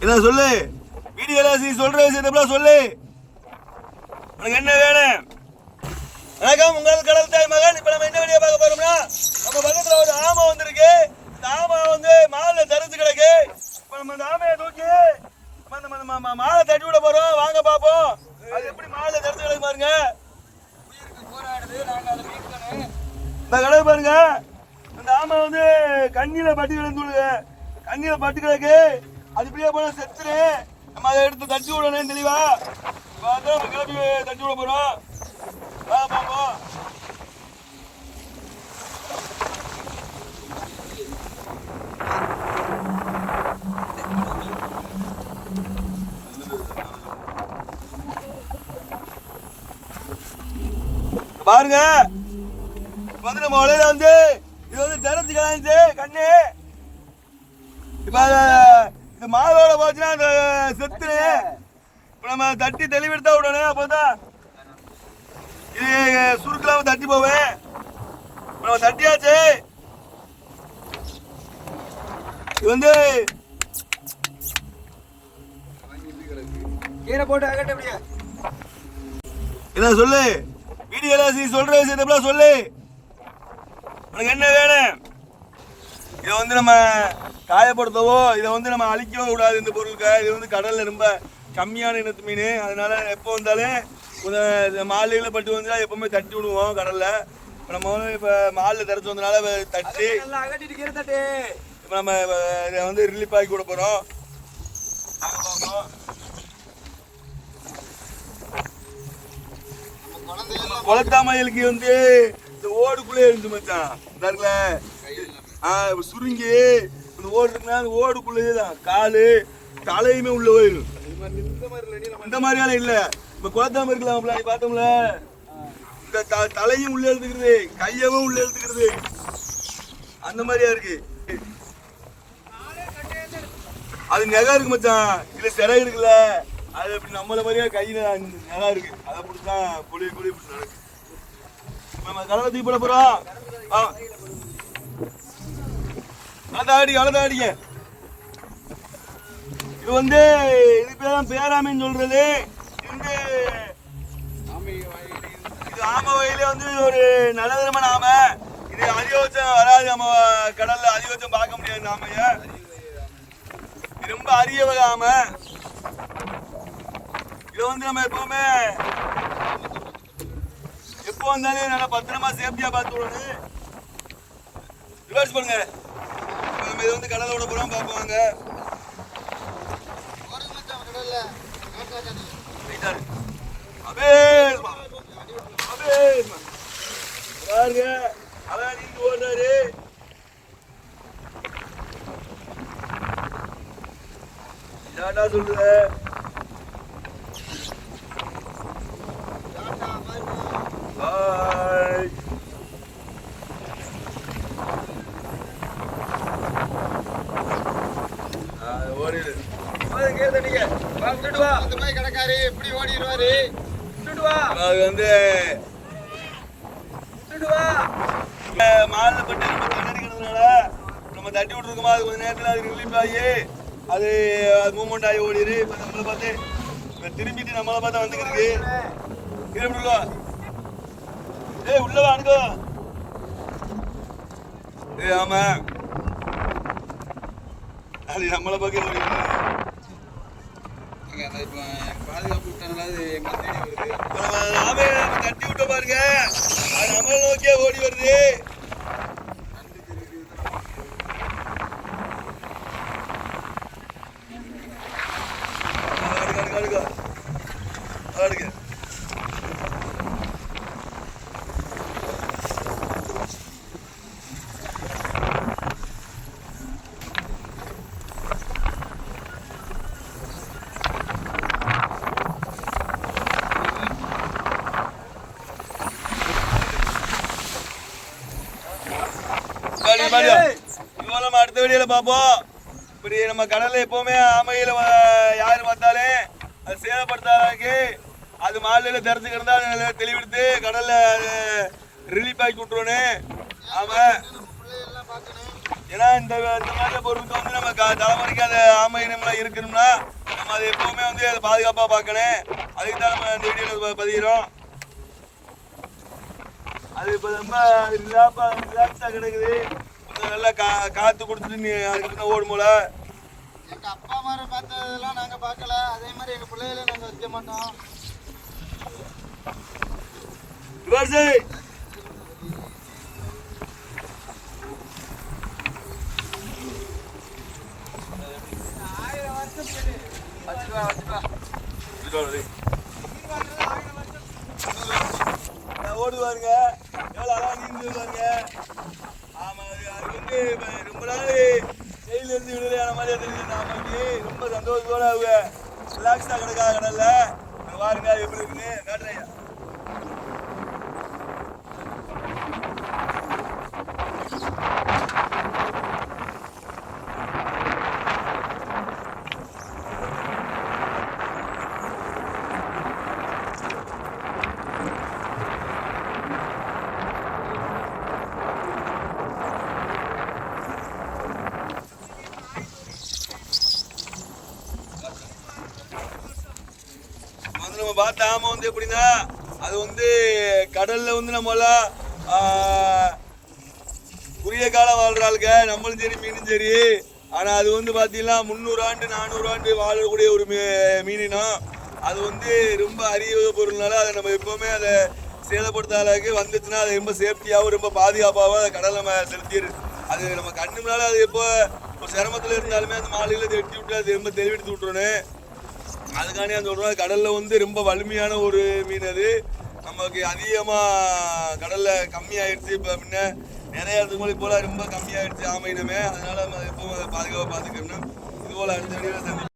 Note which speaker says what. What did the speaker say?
Speaker 1: என்ன சொல்லு? வீடியோல சீ சொல்ற விஷயத்தெல்லாம் சொல்லு? உனக்கு என்ன வேணும்? வணக்கம் உங்கள் கடல் தாய் மகன். இப்ப நம்ம என்ன வீடியோ பார்க்க போறோம்னா நம்ம பக்கத்துல ஒரு ஆமை வந்திருக்கு. இந்த ஆமை வந்து மாலை தரிச்சு கிடக்கு. இப்ப நம்ம இந்த ஆமையை தூக்கி நம்ம அந்த ம- மாலை தட்டி விட போறோம். வாங்க பாப்போம் அது எப்படி மாலை தரிச்சு கிடக்கு பாருங்க. இந்த கடை பாருங்க. அந்த ஆமை வந்து கண்ணில பட்டு கிடந்து கண்ணில பட்டு கிடக்கு. அது இப்படியே போல செத்துரு நம்ம அதை எடுத்து தட்டி விடணும் தெளிவா? பார்த்தா நம்ம கிளம்பி தட்டி விட போறோம். வா பாப்போம் பாருங்க. வந்து நம்ம வலையில வந்து இது வந்து திறச்சு கண்ணு. இப்ப இது மாதோட போச்சுன்னா அந்த செத்துரு இப்ப நம்ம தட்டி தெளிவெடுத்தா விடணும் அப்பதான் இது சுருக்கலாம தட்டி போவேன். இப்ப நம்ம தட்டியாச்சு. இது வந்து
Speaker 2: கீரை போட்டு அகட்ட அப்படியே
Speaker 1: என்ன சொல்லு? வீடியோல நீ சொல்ற விஷயத்தெல்லாம் சொல்லு? உனக்கு என்ன வேணும்? இதை வந்து நம்ம காயப்படுத்தவோ இதை வந்து நம்ம அழிக்கவோ கூடாது இந்த பொருளுக்கு இது வந்து கடல்ல ரொம்ப கம்மியான இனத்து மீன். அதனால எப்போ வந்தாலும் மாலையில் பட்டு வந்தா எப்பவுமே தட்டி விடுவோம் கடல்ல. இப்போ நம்ம வந்து இப்போ மாலில் திறச்சு வந்தனால தட்டி இப்போ நம்ம இதை வந்து ரிலீஃப் ஆக்கி விட போகிறோம் குளத்தாமலுக்கு வந்து இந்த ஓடுக்குள்ளே இருந்து மச்சான். சுருங்கி இந்த ஓடு இருக்குன்னா அந்த ஓடுக்குள்ளேயே தான். காலு தலையுமே உள்ள போயிடும்.
Speaker 2: இந்த மாதிரி இல்லை
Speaker 1: இந்த மாதிரியான இல்ல. இப்ப குளத்தாம இருக்கலாம் நீ பார்த்தோம்ல இந்த த- தலையும் உள்ள எழுத்துக்கிறது கையவும் உள்ள எழுத்துக்கிறது அந்த மாதிரியா இருக்கு. அது நெகா இருக்கு மச்சான். இல்ல சிறை இருக்குல்ல. அது அப்படி நம்மள மாதிரியா கையில நெகா இருக்கு. அதை பிடிச்சான் புளி புளி பிடிச்சி நடக்கு. நம்ம கடலை தூக்கி போட போறோம். ஆ. அதாடி அழுதாடிய இது வந்து இது பேர் தான் பேராமின்னு சொல்றது. இது வந்து இது ஆமை வயலே வந்து ஒரு நல்லதரமான ஆமை இது அதிகபட்சம் வராது நம்ம கடல்ல. அதிகபட்சம் பார்க்க முடியாது நாம ஆமைய ரொம்ப அரிய வகை ஆமை இது வந்து நம்ம எப்பவுமே எப்போ வந்தாலும் நல்லா பத்திரமா சேஃப்டியா பார்த்து விடணும். ரிவர்ஸ் பண்ணுங்க. நம்ம இது வந்து கடலோட புறம் பார்ப்பாங்க ரைட்டா பாருங்க அதான் நீங்க ஓடுறாரு டாடா சொல்லுங்க பாய் ஓடிடு
Speaker 2: கீரை தட்டிங்க வா விட்டுட்டு வா
Speaker 3: அந்த மாதிரி கடைக்காரு எப்படி ஓடிடுவாரு
Speaker 2: விட்டுட்டு வா
Speaker 1: அது வந்து
Speaker 2: விட்டுட்டு வா
Speaker 1: பட்டு நம்ம தண்ணடிக்கிறதுனால நம்ம தட்டி விட்டுருக்கோமா அது கொஞ்ச நேரத்தில் அது ரிலீஃப் ஆகி அது அது மூமெண்ட் ஆகி ஓடிடு இப்போ நம்மளை பார்த்து இப்போ திரும்பிட்டு நம்மளை பார்த்தா வந்துக்கிருக்கு இருப்பிடுவா ஏய் உள்ள வா அனுக்கோ ஏய் ஆமா அது நம்மளை பார்க்க ஓடிடுது
Speaker 3: பாதுகாப்பு விட்டனால அது எங்களை தேடி வருது
Speaker 1: இப்ப நம்ம ஆமையை நம்ம தட்டி விட்ட பாருங்க. அது நம்மளை நோக்கியே ஓடி வருது. பாடி, நம்ம அடுத்த வீடியோல பார்ப்போம். இப்படி நம்ம கடல்ல எப்பவுமே ஆமையில யாரு பார்த்தாலே அது சேதப்படுத்தாதக்கு அது மாலையில கிடந்தா தெளிவெடுத்து கடல்ல ரிலீஃப் ஆக்கி விட்டுருவோன்னு ஆமா ஏன்னா இந்த இந்த மாதிரி பொருளுக்கு வந்து நம்ம க- தலைமுறைக்கு அந்த ஆமை இனம்லாம் இருக்கணும்னா நம்ம அதை எப்பவுமே வந்து அதை பாதுகாப்பாக பார்க்கணும். அதுக்கு தான் நம்ம இந்த வீடியோவில் பதிகிறோம். அது இப்போ ரொம்ப ரிலாப்பா ரிலாக்ஸாக கிடக்குது. நல்லா கா காற்று கொடுத்துட்டு நீ அதுக்கப்புறம் ஓடும் போல
Speaker 3: எங்க அப்பா அம்மாரை பார்த்ததெல்லாம் நாங்க பார்க்கல. அதே மாதிரி எங்க பிள்ளைகளை நாங்க வைக்க மாட்டோம்.
Speaker 1: ரிவர்ஸு பாருங்க எவ்வளோ அழகா நீந்து ஆமா அது ரொம்ப நாள் ஜெயில இருந்து விடுதலையான மாதிரி தெரியுது நாமக்கு. ரொம்ப சந்தோஷத்தோட அவங்க ரிலாக்ஸாக கிடக்கா கடலில். பாருங்க எப்படி இருக்குன்னு. காட்டுறேன் பார்த்தாம நம்ம வந்து எப்படின்னா அது வந்து கடல்ல வந்து நம்மளாம் குறுகிய காலம் வாழ்ற நம்மளும் சரி மீனும் சரி. ஆனா அது வந்து பாத்தீங்கன்னா முந்நூறு ஆண்டு நானூறு ஆண்டு வாழக்கூடிய ஒரு மீ- மீனினம் அது வந்து ரொம்ப அரிய பொருள்னால அதை நம்ம எப்பவுமே அதை சேதப்படுத்த அளவுக்கு வந்துச்சுன்னா அது ரொம்ப சேஃப்டியாகவும் ரொம்ப பாதுகாப்பாகவும் அதை கடல் நம்ம செலுத்திடு அது நம்ம கண்ணு முன்னால அது எப்போ ஒரு சிரமத்தில் இருந்தாலுமே அந்த மாலையில் அதை எட்டி விட்டு அது ரொம்ப தெளிவெடுத்து விட்டுருன்னு அதுக்காண்டி அந்த ஒரு கடல்ல வந்து ரொம்ப வலிமையான ஒரு மீன் அது. நமக்கு அதிகமா கடல்ல கம்மியாயிடுச்சு இப்போ முன்ன. நிறைய இடத்துக்கு போல ரொம்ப கம்மியாயிடுச்சு ஆமை இனமே அதனால நம்ம எப்பவும் அதை பாதுகாப்பாக பார்த்துக்கணும் இது போல அடுத்த